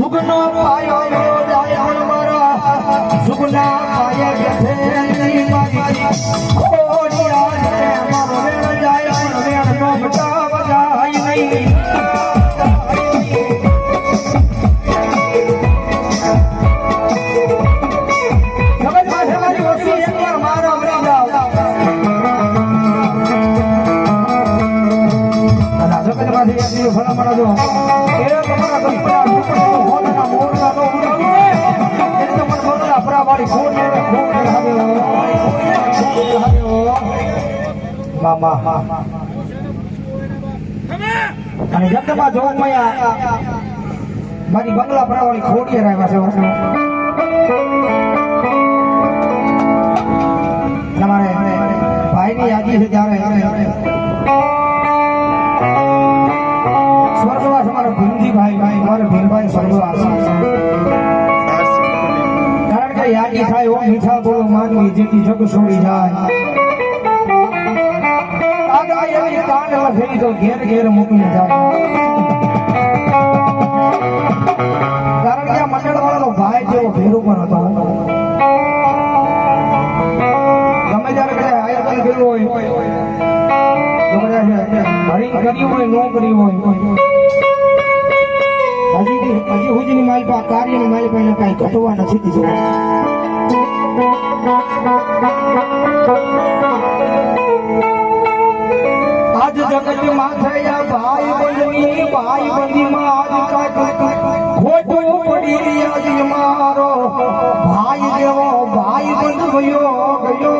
સુગનો પાયો યો જાય હણ મારા. સુગના પાયે બેઠે નહીં મારી. ખોડિયા રે મારો વેણ જાય પણ વેણ નો બચાવ જાય નહીં સમજ માથે મારી ઓછી મામા. અને જગતમાં જોવા મળ્યા મારી બંગલા પરાવાળી ખોડીએ રહ્યા છે તમારે ભાઈની યાદી છે ત્યારે સ્વર્ગવાસ અમારા ભીમજીભાઈ ભાઈ અમારે ભીમભાઈ સ્વર્ગવાસ. કારણ કે યાદી થાય ઓ મીઠા બોલો, માનવી, જેથી જગ છોડી જાય. કાન લખેલી તો ઘેર ઘેર મૂકીને જાય કારણ કે આ મંડળ વાળાનો ભાઈ જેવો ભેરો પણ હતો. ગમે ત્યારે કદાચ કર્યું હોય. તો કર્યું હોય, નો કર્યું હોય. હજી હજી હુજની માલપા કાર્યની માલપા એને કાંઈ ઘટવા નથી દીધું. જગતમાં થયા ભાઈ બંધની ભાઈ બંધીમાં આજ કાંઈક ખોટું પડી આજ મારો. ભાઈ જેવો ભાઈ બંધ ગયો ગયો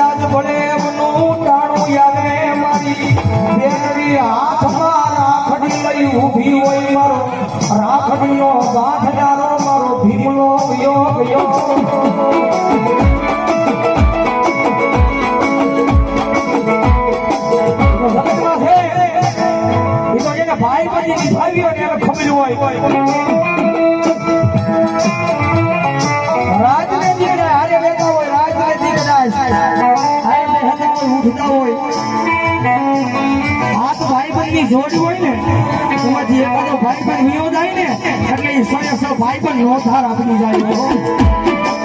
આજ ભલે એમનું ટાણું યાદે મારી. બેનરી હાથમાં રાખડી લઈ ઊભી હોય મારો. રાખડીનો ગાંઠડારો મારો ભીમલો એ તો ભાઈ બની ભાવી હોય ને એને ખબર હોય રાજનીતિ હારે બેઠા હોય રાજનીતિ કદાચ હારે કોઈ ઉઠતા હોય હાથ ભાઈ બંધની જોડી હોય ને એમાંથી એકાદો ભાઈ બંધ વિયો જાય ને, એટલે એ સો સો ભાઈ બંધ નો ધાર આપી જાય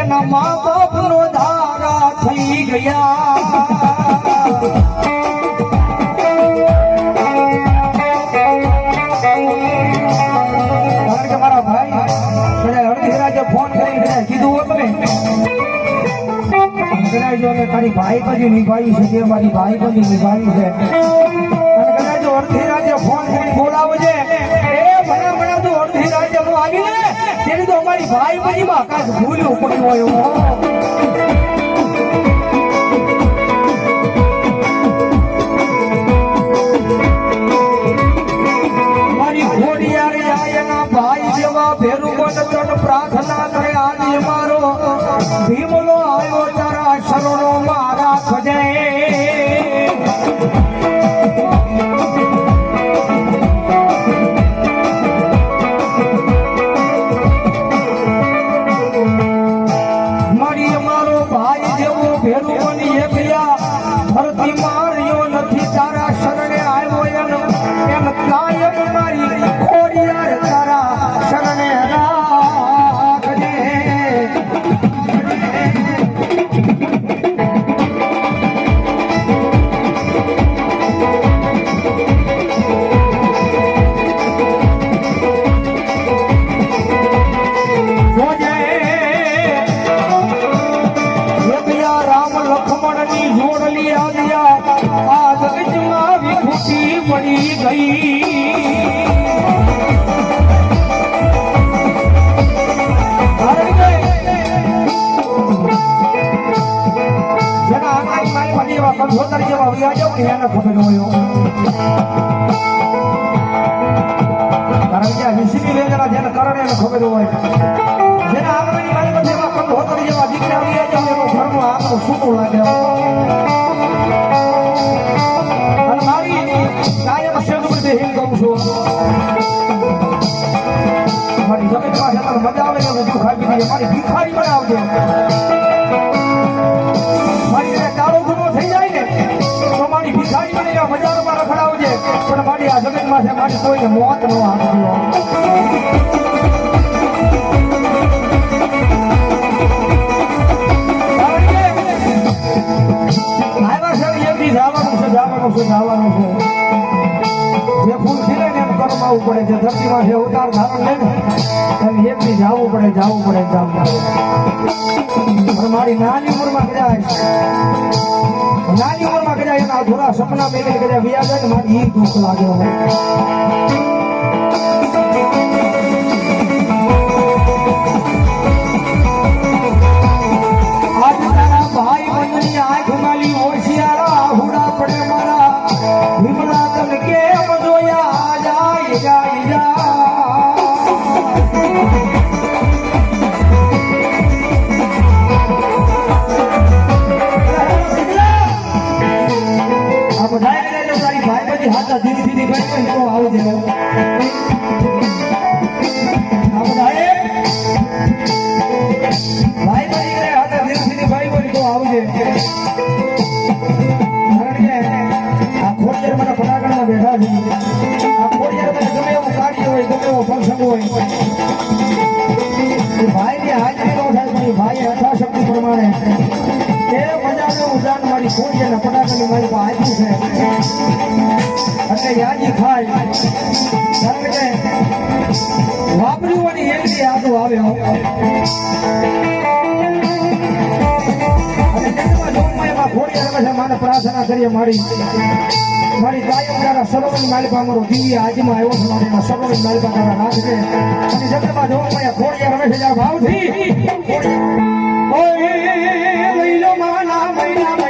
એના મા બાપ નો ધારા થઈ ગયા. જો કે તારી ભાઈ પછી નિભાવી છે તે મારી ભાઈ પછી નિભાવી છે. ભાઈ જેવા ભેરું બનતન પ્રાર્થના જગતમાં પડી ગઈ. એવા જેવા વ્યા જાવ ને એને ખબર હોય કારણ કે ઋષિની વેદના જેને કરણે એને ખબર હોય. જેના આંગણાની મારી જેવા એવા જેવા દીકરા વ્યા જાવ એનું ઘરનું આગળ સૂકું લાગે ભિખારી ગુનો થઈ જાય ને, તો મારી ભિખારી બની બજારમાં રખડાવજે. પણ મારી આ જમીનમાં છે, મારી કોઈને મોત નો આપજો. જવાનું છે જવાનું છે જવાનું છે. પડે છે ધરતીમાં જે ઉતાર ધારણ લે ને, એમ જવું પડે જવું પડે જવું પડે. પણ મારી નાની ઉંમરમાં કદાચ, નાની ઉંમરમાં કદાચ એના અધૂરા સપના મેળવીને કદાચ વ્યાજ મારી દુઃખ લાગે મજાનું ઉદાન અને ફટાકડાની મારી પાસે આપ્યું છે એટલે યાદી ખાય કારણ કે વાપર્યું યાદો આવે અને છે માને પ્રાર્થના કરીએ મારી મારી કાયમ તારા માલિકા અમારો દિવ્ય આજમાં આવ્યો છે મારી માલિકા છે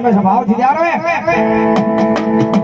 में स्वभाव थी जा रहे